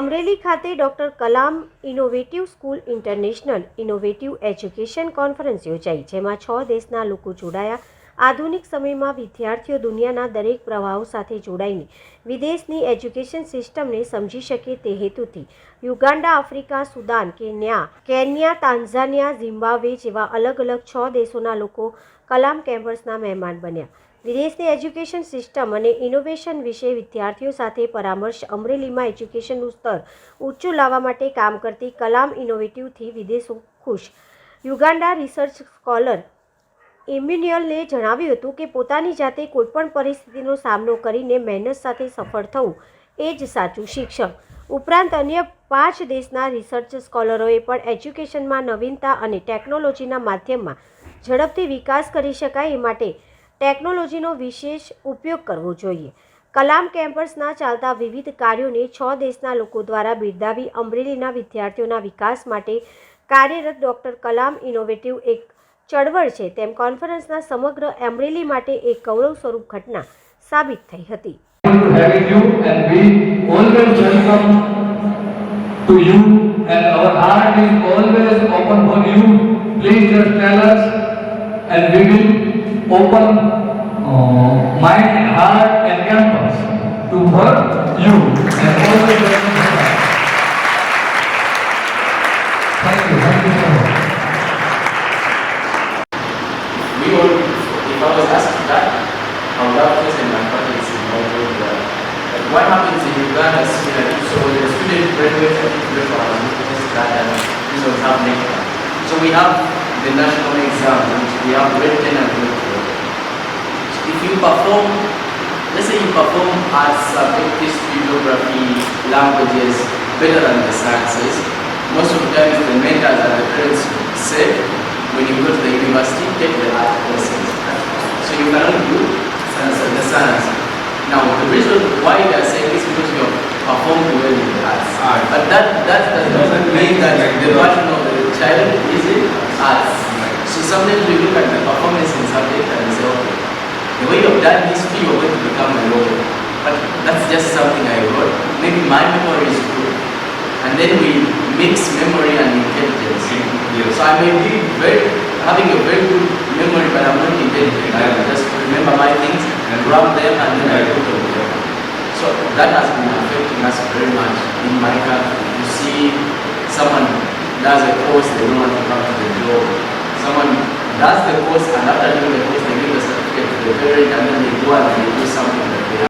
અમરેલી ખાતે doctor Kalam innovative school international innovative education conference યોજાઈ, જેમાં છ દેશના લોકો જોડાયા. આધુનિક સમયમાં વિદ્યાર્થીઓ દુનિયાના દરેક પ્રવાહો સાથે જોડાઈને વિદેશની એજ્યુકેશન સિસ્ટમને સમજી શકે તે હેતુથી Uganda Africa, Sudan, Kenya Kenya Tanzania Zimbabwe જેવા અલગ અલગ છ દેશોના લોકો કલામ કેમ્પસના મહેમાન બન્યા. વિદેશની એજ્યુકેશન સિસ્ટમ અને ઇનોવેશન વિશે વિદ્યાર્થીઓ સાથે પરામર્શ અમરેલીમાં એજ્યુકેશનનું સ્તર ઊંચું લાવવા માટે કામ કરતી કલામ ઇનોવેટિવથી વિદેશો ખુશ. યુગાન્ડા રિસર્ચ સ્કોલર ઇમ્યુનિયલને જણાવ્યું હતું કે પોતાની જાતે કોઈપણ પરિસ્થિતિનો સામનો કરીને મહેનત સાથે સફળ થવું એ જ સાચું શિક્ષણ. ઉપરાંત અન્ય પાંચ દેશના રિસર્ચ સ્કોલરોએ પણ એજ્યુકેશનમાં નવીનતા અને ટેકનોલોજીના માધ્યમમાં ઝડપથી વિકાસ કરી શકાય એ માટે ટેકનોલોજીનો વિશેષ ઉપયોગ કરવો જોઈએ. કલામ કેમ્પસના ચાલતા વિવિધ કાર્યોને છ દેશના લોકો દ્વારા બિરદાવી અમરેલીના વિદ્યાર્થીઓના વિકાસ માટે કાર્યરત ડૉક્ટર કલામ ઇનોવેટિવ એક ચળવળ છે. તેમ કોન્ફરન્સના સમગ્ર અમરેલી માટે એક ગૌરવ સ્વરૂપ ઘટના સાબિત થઈ હતી. And we will open uh, mind, heart and campus to for you and for us. Thank you, thank you so much. we all, if I was asked that, I would have chosen my colleagues in Norway. But what happens in Uganda is similar. So the student graduates from our universities that and these ones have later. So we have the national exam, which we have written and you perform, let's say you perform arts, subject, history, geography, languages better than the sciences, most of the times the mentors and the parents say, when you go to the university, take the art courses. So you cannot do science, the science. Now, the reason why they are saying this is because you have performed well in the arts. Art. But that, that does not mean that the passion of the child is in arts. So sometimes we look at the performance in subject and we say, okay, you've history, you're going to become a lawyer. But that's just something I wrote. Maybe my memory is good. And then we mix memory and intelligence. Yes. So I may be very, having a very good memory, but I'm not intelligent. I just remember my things and grab them and then I put them together. So that has been affecting us very much in my country. You see someone does a course, they don't want to come to the job. Someone does the course and after doing the course, they le puede también de cuatro, de